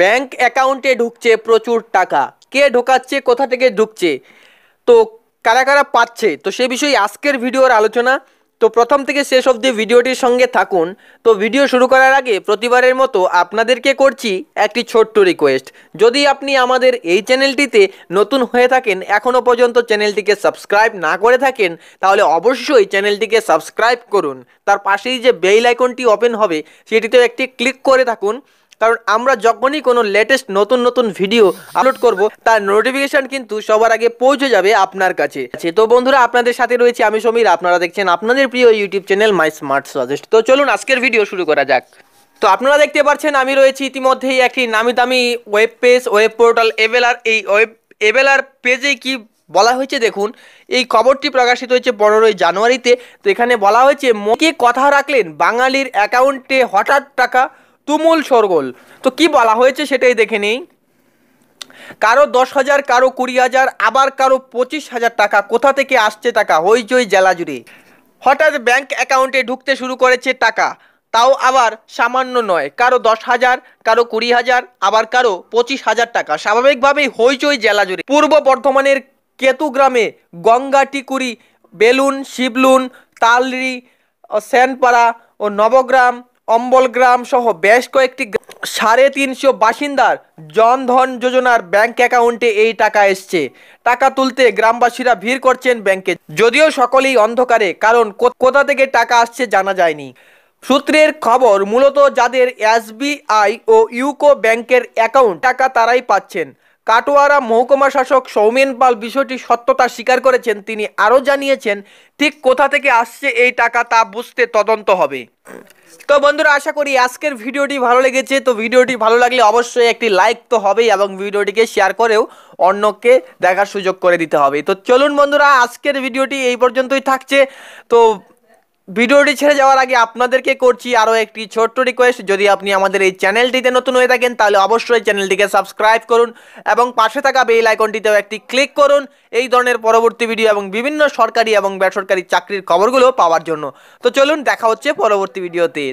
Bank অ্যাকাউন্টে ঢুকছে প্রচুর টাকা। কে ঢোকাচ্ছে, কোথা থেকে ঢুকছে? তো কারা কারা পাচ্ছে? তো সে বিষয়ে আজকের ভিডিওর আলোচনা। তো প্রথম থেকে শেষ অবধি ভিডিওটির সঙ্গে থাকুন। তো ভিডিও শুরু করার আগে প্রতিবারের মতো আপনাদেরকে করছি একটি ছোট্ট রিকোয়েস্ট যদি আপনি আমাদের এই চ্যানেলটিতে নতুন হয়ে থাকেন এখনও পর্যন্ত চ্যানেলটিকে সাবস্ক্রাইব না করে থাকেন, তাহলে অবশ্যই চ্যানেলটিকে সাবস্ক্রাইব করুন। তার পাশেই যে বেল আইকনটি ওপেন হবে সেটিতে একটি ক্লিক করে থাকুন। কারণ আমরা যখনই কোনো লেটেস্ট নতুন নতুন ভিডিও আপলোড করব, তার নোটিফিকেশন কিন্তু সবার আগে পৌঁছে যাবে আপনার কাছে। আছে তো বন্ধুরা, আপনাদের সাথে রয়েছে আমি সমীর। আপনারা দেখছেন আপনাদের প্রিয় YouTube channel my smart suggest তো চলুন, আজকের ভিডিও শুরু করা যাক। তো আপনারা দেখতে পাচ্ছেন, আমি রয়েছি ইতিমধ্যেই একটি নামি দামি ওয়েব পেজ ওয়েব পোর্টাল এভেলার এই ওয়েব এভেলার পেজে কি বলা হয়েছে দেখুন, এই খবরটি প্রকাশিত হয়েছে পনেরোই জানুয়ারিতে। তো এখানে বলা হয়েছে, মোকে কথা রাখলেন বাঙালির অ্যাকাউন্টে হঠাৎ টাকা। তুমুল সরগোল তো কি বলা হয়েছে সেটাই দেখে নেই। কারও দশ হাজার, কারও কুড়ি হাজার, আবার কারও পঁচিশ হাজার টাকা। কোথা থেকে আসছে টাকা? হইচই জেলা জুড়ে হঠাৎ ব্যাংক অ্যাকাউন্টে ঢুকতে শুরু করেছে টাকা। তাও আবার সামান্য নয়। কারও দশ হাজার, কারও কুড়ি হাজার, আবার কারও পঁচিশ হাজার টাকা। স্বাভাবিকভাবেই হইচই জেলা জুড়ে পূর্ব বর্ধমানের কেতু গ্রামে গঙ্গাটিকুড়ি বেলুন, শিবলুন, তালরি সেনপাড়া ও নবগ্রাম অম্বলগ্রাম সহ বেশ কয়েকটি সাড়ে তিনশো বাসিন্দার জনধন যোজনার ব্যাংক অ্যাকাউন্টে এই টাকা এসছে। টাকা তুলতে গ্রামবাসীরা ভিড় করছেন ব্যাংকে। যদিও সকলেই অন্ধকারে, কারণ কোথা থেকে টাকা আসছে জানা যায়নি। সূত্রের খবর, মূলত যাদের এসবিআই ও ইউকো ব্যাংকের অ্যাকাউন্ট, টাকা তারাই পাচ্ছেন। কাটোয়ারা মহকুমা শাসক সৌমেন পাল বিষয়টি সত্যতা স্বীকার করেছেন। তিনি আরও জানিয়েছেন, ঠিক কোথা থেকে আসছে এই টাকা তা বুঝতে তদন্ত হবে। তো বন্ধুরা, আশা করি আজকের ভিডিওটি ভালো লেগেছে। তো ভিডিওটি ভালো লাগলে অবশ্যই একটি লাইক তো হবেই এবং ভিডিওটিকে শেয়ার করেও অন্যকে দেখার সুযোগ করে দিতে হবে। তো চলুন বন্ধুরা, আজকের ভিডিওটি এই পর্যন্তই থাকছে। তো ভিডিওটি ছেড়ে যাওয়ার আগে আপনাদেরকে করছি আরও একটি ছোট্ট রিকোয়েস্ট যদি আপনি আমাদের এই চ্যানেলটিতে নতুন হয়ে থাকেন, তাহলে অবশ্যই চ্যানেলটিকে সাবস্ক্রাইব করুন এবং পাশে থাকা বেল আইকনটিতেও একটি ক্লিক করুন এই ধরনের পরবর্তী ভিডিও এবং বিভিন্ন সরকারি এবং বেসরকারি চাকরির খবরগুলো পাওয়ার জন্য। তো চলুন, দেখা হচ্ছে পরবর্তী ভিডিওতে